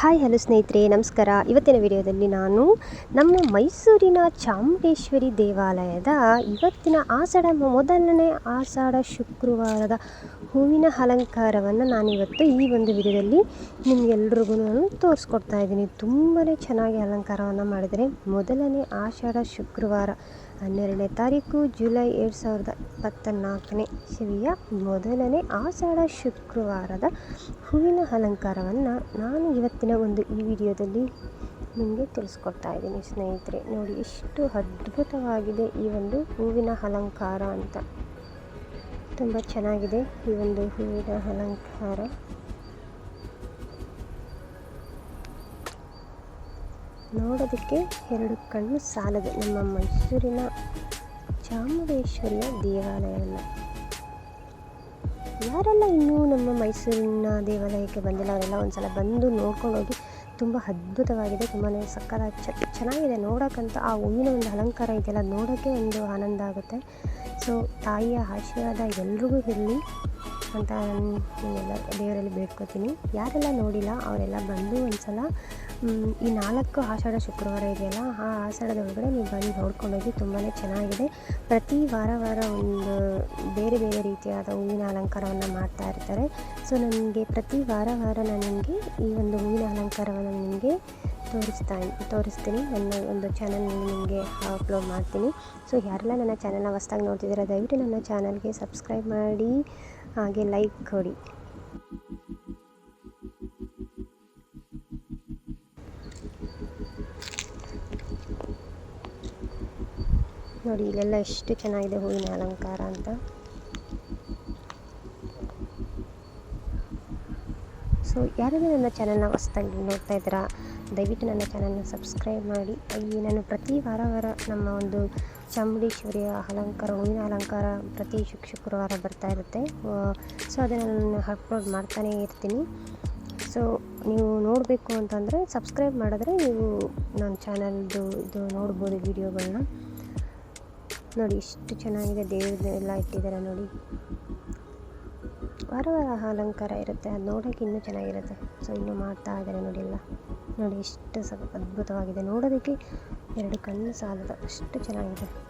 Hi hello ಸ್ನೇಹಿತರೆ, ನಮಸ್ಕಾರ. ಇವತ್ತಿನ ವಿಡಿಯೋದಲ್ಲಿ ನಾನು ನಮ್ಮ ಮೈಸೂರಿನ ಚಾಮುಂಡೇಶ್ವರಿ ದೇವಾಲಯದ ಇವತ್ತಿನ ಆಷಾಢ, ಮೊದಲನೇ ಆಷಾಢ ಶುಕ್ರವಾರದ ಹೂವಿನ ಅಲಂಕಾರವನ್ನು ನಾನಿವತ್ತು ಈ ಒಂದು ವಿಡಿಯೋದಲ್ಲಿ ನಿಮಗೆಲ್ರಿಗೂ ನಾನು ತೋರಿಸ್ಕೊಡ್ತಾ ಇದ್ದೀನಿ. ತುಂಬಾ ಚೆನ್ನಾಗಿ ಅಲಂಕಾರವನ್ನು ಮಾಡಿದರೆ ಮೊದಲನೇ ಆಷಾಢ ಶುಕ್ರವಾರ ಹನ್ನೆರಡನೇ ತಾರೀಕು ಜುಲೈ ಎರಡು ಸಾವಿರದ ಇಪ್ಪತ್ತ ನಾಲ್ಕನೇ ಇಸವಿಯ ಮೊದಲನೇ ಆಷಾಢ ಶುಕ್ರವಾರದ ಹೂವಿನ ಅಲಂಕಾರವನ್ನು ನಾನು ಇವತ್ತಿನ ಒಂದು ಈ ವಿಡಿಯೋದಲ್ಲಿ ನಿಮಗೆ ತಿಳಿಸ್ಕೊಡ್ತಾ ಇದ್ದೀನಿ ಸ್ನೇಹಿತರೆ. ನೋಡಿ, ಎಷ್ಟು ಅದ್ಭುತವಾಗಿದೆ ಈ ಒಂದು ಹೂವಿನ ಅಲಂಕಾರ ಅಂತ. ತುಂಬ ಚೆನ್ನಾಗಿದೆ ಈ ಒಂದು ಹೂವಿನ ಅಲಂಕಾರ. ನೋಡೋದಕ್ಕೆ ಎರಡು ಕಣ್ಣು ಸಾಲದು. ನಮ್ಮ ಮೈಸೂರಿನ ಚಾಮುಂಡೇಶ್ವರಿಯ ದೇವಾಲಯವನ್ನು. ಯಾರೆಲ್ಲ ಇನ್ನೂ ನಮ್ಮ ಮೈಸೂರಿನ ದೇವಾಲಯಕ್ಕೆ ಬಂದಿಲ್ಲ, ಅವರೆಲ್ಲ ಒಂದು ಸಲ ಬಂದು ನೋಡ್ಕೊಂಡು ಹೋಗಿ ತುಂಬ ಅದ್ಭುತವಾಗಿದೆ ತುಂಬಾ ಸಕ್ಕರ ಚೆನ್ನಾಗಿದೆ. ನೋಡೋಕ್ಕಂತ ಆ ಹೂವಿನ ಒಂದು ಅಲಂಕಾರ ಇದೆಯಲ್ಲ ನೋಡೋಕ್ಕೆ ಒಂದು ಆನಂದ ಆಗುತ್ತೆ. ಸೊ ತಾಯಿಯ ಆಶೀರ್ವಾದ ಎಲ್ರಿಗೂ ಇರಲಿ ಅಂತ ನಾನೆಲ್ಲ ದೇವರಲ್ಲಿ ಬೇಡ್ಕೋತೀನಿ. ಯಾರೆಲ್ಲ ನೋಡಿಲ್ಲ, ಅವರೆಲ್ಲ ಬಂದು ಒಂದು ಸಲ ಈ ನಾಲ್ಕು ಆಷಾಢ ಶುಕ್ರವಾರ ಇದೆಯಲ್ಲ, ಆ ಆಷಾಢದ ಒಳಗಡೆ ನೀವು ಬಂದು ನೋಡ್ಕೊಂಡೋಗಿ ತುಂಬಾ ಚೆನ್ನಾಗಿದೆ. ಪ್ರತಿ ವಾರ ವಾರ ಒಂದು ಬೇರೆ ಬೇರೆ ರೀತಿಯಾದ ಹೂವಿನ ಅಲಂಕಾರವನ್ನು ಮಾಡ್ತಾ ಇರ್ತಾರೆ. ಸೊ ನನಗೆ ಪ್ರತಿ ವಾರ ವಾರ ನಾನು ನಿಮಗೆ ಈ ಒಂದು ಹೂವಿನ ಅಲಂಕಾರವನ್ನು ನಿಮಗೆ ತೋರಿಸ್ತಾ ತೋರಿಸ್ತೀನಿ. ನನ್ನ ಒಂದು ಚಾನಲ್ನಲ್ಲಿ ನಿಮಗೆ ಅಪ್ಲೋಡ್ ಮಾಡ್ತೀನಿ. ಸೊ ಯಾರೆಲ್ಲ ನನ್ನ ಚಾನಲ್ನ ಹೊಸ್ದಾಗಿ ನೋಡ್ತಿದ್ದೀರಾ, ದಯವಿಟ್ಟು ನನ್ನ ಚಾನಲ್ಗೆ ಸಬ್ಸ್ಕ್ರೈಬ್ ಮಾಡಿ, ಹಾಗೆ ಲೈಕ್ ಕೊಡಿ. ನೋಡಿ, ಇಲ್ಲೆಲ್ಲ ಎಷ್ಟು ಚೆನ್ನಾಗಿದೆ ಹೂವಿನ ಅಲಂಕಾರ ಅಂತ. ಸೊ ಯಾರಾದ್ರೂ ನನ್ನ ಚಾನಲ್ನ ಹೊಸ್ದಾಗಿ ನೋಡ್ತಾ ಇದ್ದೀರಾ, ದಯವಿಟ್ಟು ನನ್ನ ಚಾನಲ್ನ ಸಬ್ಸ್ಕ್ರೈಬ್ ಮಾಡಿ. ಈ ನಾನು ಪ್ರತಿ ವಾರ ವಾರ ನಮ್ಮ ಒಂದು ಚಾಮುಂಡೇಶ್ವರಿಯ ಅಲಂಕಾರ, ಹೂವಿನ ಅಲಂಕಾರ ಪ್ರತಿ ಶುಕ್ ಶುಕ್ರವಾರ ಬರ್ತಾ ಇರುತ್ತೆ. ಸೊ ಅದನ್ನು ನಾನು ಅಪ್ಲೋಡ್ ಮಾಡ್ತಾನೇ ಇರ್ತೀನಿ. ಸೊ ನೀವು ನೋಡಬೇಕು ಅಂತಂದರೆ ಸಬ್ಸ್ಕ್ರೈಬ್ ಮಾಡಿದ್ರೆ ನೀವು ನನ್ನ ಚಾನಲ್ದು ಇದು ನೋಡ್ಬೋದು ವೀಡಿಯೋಗಳನ್ನ ನೋಡಿ ಎಷ್ಟು ಚೆನ್ನಾಗಿದೆ ದೇವ್ರದ್ದೆಲ್ಲ ಇಟ್ಟಿದ್ದಾರೆ ನೋಡಿ. ವಾರ ವಾರ ಅಲಂಕಾರ ಇರುತ್ತೆ, ಅದು ನೋಡೋಕೆ ಇನ್ನೂ ಚೆನ್ನಾಗಿರುತ್ತೆ. ಸೊ ಇನ್ನೂ ಮಾಡ್ತಾ ಇದ್ದಾರೆ ನೋಡಿ ಎಲ್ಲ. ನೋಡಿ ಎಷ್ಟು ಸ ಅದ್ಭುತವಾಗಿದೆ. ನೋಡೋದಕ್ಕೆ ಎರಡು ಕಣ್ಣು ಸಾಲದ, ಅಷ್ಟು ಚೆನ್ನಾಗಿದೆ.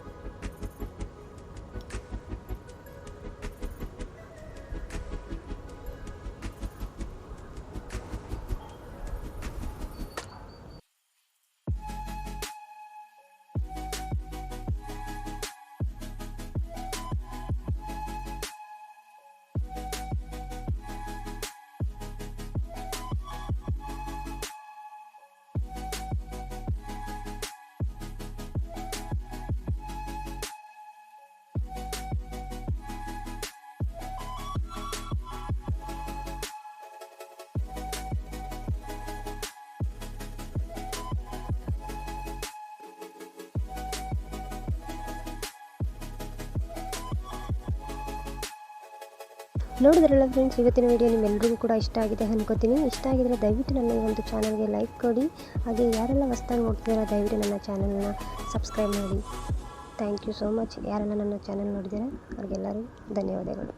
ನೋಡಿದ್ರಲ್ಲ ಫ್ರೆಂಡ್ಸ್ ಇವತ್ತಿನ ವಿಡಿಯೋ ನಿಮ್ಮೆಲ್ಲರಿಗೂ ಕೂಡ ಇಷ್ಟ ಆಗಿದೆ ಅನ್ಕೋತೀನಿ. ಇಷ್ಟ ಆಗಿದ್ರೆ ದಯವಿಟ್ಟು ನನ್ನ ಈ ಒಂದು ಚಾನಲ್ಗೆ ಲೈಕ್ ಕೊಡಿ. ಹಾಗೆ ಯಾರೆಲ್ಲ ಹೊಸ್ದಾಗಿ ನೋಡ್ತಿದ್ದೀರಾ, ದಯವಿಟ್ಟು ನನ್ನ ಚಾನಲ್ನ ಸಬ್ಸ್ಕ್ರೈಬ್ ಮಾಡಿ. ಥ್ಯಾಂಕ್ ಯು ಸೋ ಮಚ್ ಯಾರೆಲ್ಲ ನನ್ನ ಚಾನಲ್ ನೋಡಿದ್ದೀರಾ ಅವ್ರಿಗೆಲ್ಲರೂ ಧನ್ಯವಾದಗಳು.